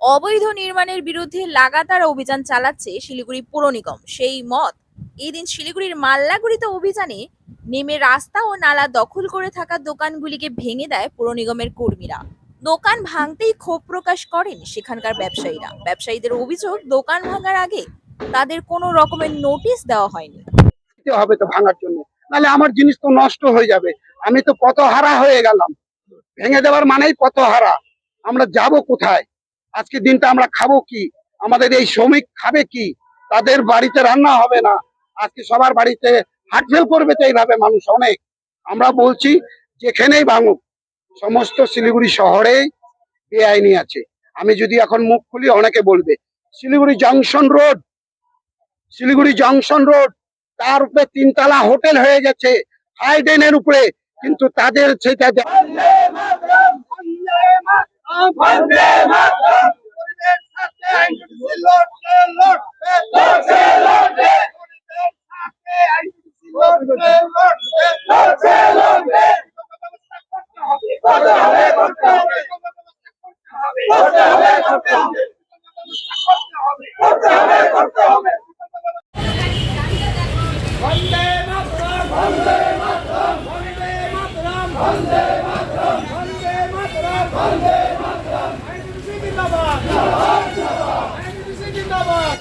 অবৈধ নির্মাণের বিরুদ্ধে লাগাতার অভিযান চালাচ্ছে শিলিগুড়ি পুর নিগম। সেই মত এই দিন শিলিগুড়ির মাল্লাগুড়িতে অভিযানে নেমে রাস্তা ও নালা দখল করে থাকা দোকানগুলিকে ভেঙে দেয় পুর নিগমের কর্মীরা। দোকান ভাঙতেই ক্ষোভ প্রকাশ করেন সেখানকার ব্যবসায়ীরা। ব্যবসায়ীদের অভিযোগ, দোকান ভাঙার আগে তাদের কোনো রকমের নোটিশ দেওয়া হয়নি। হবে তো ভাঙার জন্য, নাহলে আমার জিনিস তো নষ্ট হয়ে যাবে। আমি তো কত হারা হয়ে গেলাম। ভেঙে দেওয়ার মানেই কত হারা আমরা যাব কোথায়? আজকে দিনটা আমরা খাব কি? আমাদের এই শ্রমিক খাবে কি? তাদের বাড়িতে রান্না হবে না। আজকে সবার বাড়িতে হাটফেল করবে তো এইভাবে মানুষ অনেক। আমরা বলছি, যেখানেই ভাঙুক, সমস্ত শিলিগুড়ি শহরেই বেআইনি আছে। আমি যদি এখন মুখ খুলি, অনেকে বলবে, Siliguri junction road, Siliguri junction road, তার উপরে তিনতলা হোটেল হয়ে গেছে হাইডেনের উপরে, কিন্তু তাদের সেটা মাতরম বন্দে মাতরম বন্দে